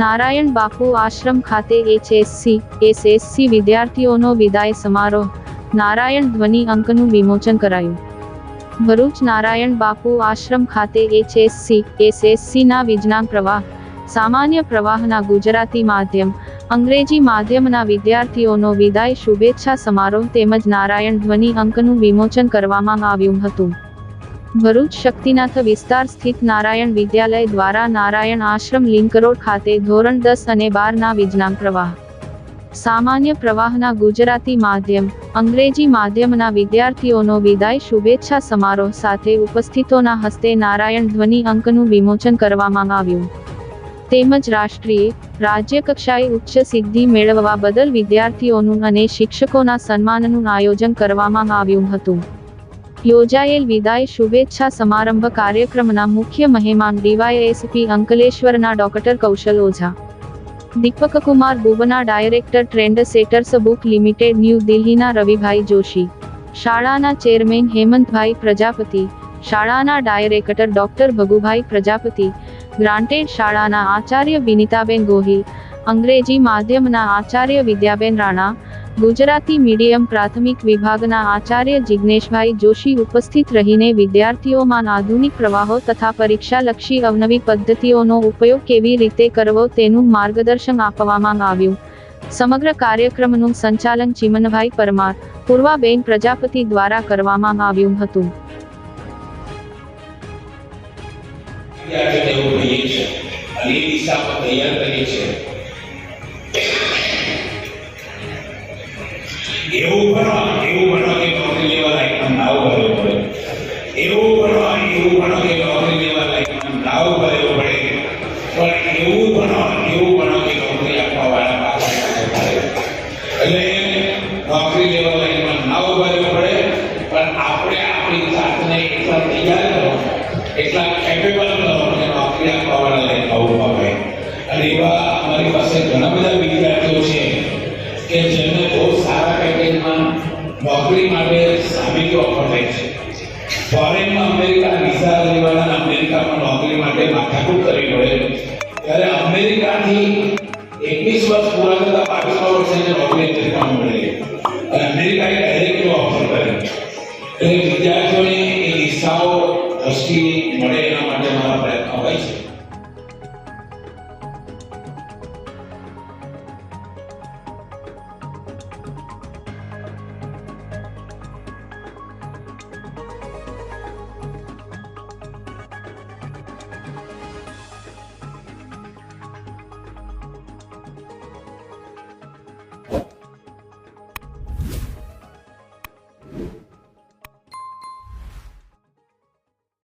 નારાયણ બાપુ આશ્રમ ખાતે HSC, SSC વિદ્યાર્થીઓનો વિદાય સમારોહ, નારાયણ ધ્વનિ અંકનું વિમોચન કરાયું. ભરૂચ નારાયણ બાપુ આશ્રમ ખાતે એચએસસી, એસએસસીના વિજ્ઞાન પ્રવાહ, સામાન્ય પ્રવાહના ગુજરાતી માધ્યમ, અંગ્રેજી માધ્યમના વિદ્યાર્થીઓનો વિદાય શુભેચ્છા સમારોહ તેમજ નારાયણ ધ્વનિ અંકનું વિમોચન કરવામાં આવ્યું હતું. ભરૂચ શક્તિનાથ વિસ્તાર સ્થિત નારાયણ વિદ્યાલય દ્વારા નારાયણ આશ્રમ લિંક રોડ ખાતે ધોરણ દસ અને બારના વિજ્ઞાન પ્રવાહ. સામાન્ય પ્રવાહના ગુજરાતી માધ્યમ, અંગ્રેજી માધ્યમના વિદ્યાર્થીઓનો વિદાય શુભેચ્છા સમારોહ સાથે ઉપસ્થિતોના હસ્તે નારાયણ ધ્વનિ અંકનું વિમોચન કરવામાં આવ્યું. તેમજ રાષ્ટ્રીય રાજ્ય કક્ષાએ ઉચ્ચ સિદ્ધિ મેળવવા બદલ વિદ્યાર્થીઓનું અને શિક્ષકોના સન્માનનું આયોજન કરવામાં આવ્યું હતું. યોજાયેલ વિદાય શુભેચ્છા સમારંભ કાર્યક્રમના મુખ્ય મહેમાન ડીવાયએસપી અંકલેશ્વરના doctor Kaushal Ojha. Deepak Kumar Bubna director trend setters book limited new દિલ્હીના રવિભાઈ જોશી. શાળાના ચેરમેન હેમંતભાઈ પ્રજાપતિ. શાળાના director doctor Bhagubhai Prajapati. Granted શાળાના આચાર્ય વિનિતાબેન ગોહિલ. અંગ્રેજી માધ્યમના આચાર્ય વિદ્યાબેન રાણા. ગુજરાતી મીડિયમ પ્રાથમિક વિભાગના આચાર્ય જિજ્ઞેશભાઈ જોશી ઉપસ્થિત રહીને વિદ્યાર્થીઓમાં આધુનિક પ્રવાહો તથા પરીક્ષાલક્ષી અવનવી પદ્ધતિઓનો ઉપયોગ કેવી રીતે કરવો તેનું માર્ગદર્શન આપવામાં આવ્યું. સમગ્ર કાર્યક્રમનું સંચાલન ચિમનભાઈ પરમાર, પૂર્વાબેન પ્રજાપતિ દ્વારા કરવામાં આવ્યું હતું. તૈયાર કરીએ છીએ. એવું ભણો એવું ભણો કે નોકરી લેવા લાયકમાં નાવ ભરવો પડે. એવું ભણો એવું ભણો કે નોકરી લેવા લાયકમાં નાવ ભરવો પડે. પણ એવું ભણો એવું ભણો કે નોકરી આપવા વાળા પાછળ એટલે નોકરી લેવા લાયકમાં નાવ ભરવો પડે, પણ આપણે આપણી જાતને એટલા તૈયાર કરો, એટલા કેપેબલ કરો કે નોકરી આપવા વાળા લાયક હોવું પડે અને એવા અમારી પાસે ઘણા બધા વિદ્યાર્થીઓ છે કે નોકરી માટે સામેની ઓફર થાય છે? ફોરેનમાં અમેરિકા વિઝા લેવાના અમેરિકામાં નોકરી માટે માથાકૂટ કરવી પડે ત્યારે અમેરિકાથી એકવીસ વર્ષ પૂરા થતા બાવીસમાં વર્ષે નોકરી અમેરિકામાં મળે અને અમેરિકાએ ડાયરેક્ટ ઓફર કરે એટલે વિદ્યાર્થીઓને એ દિશાઓ દ્રષ્ટિએ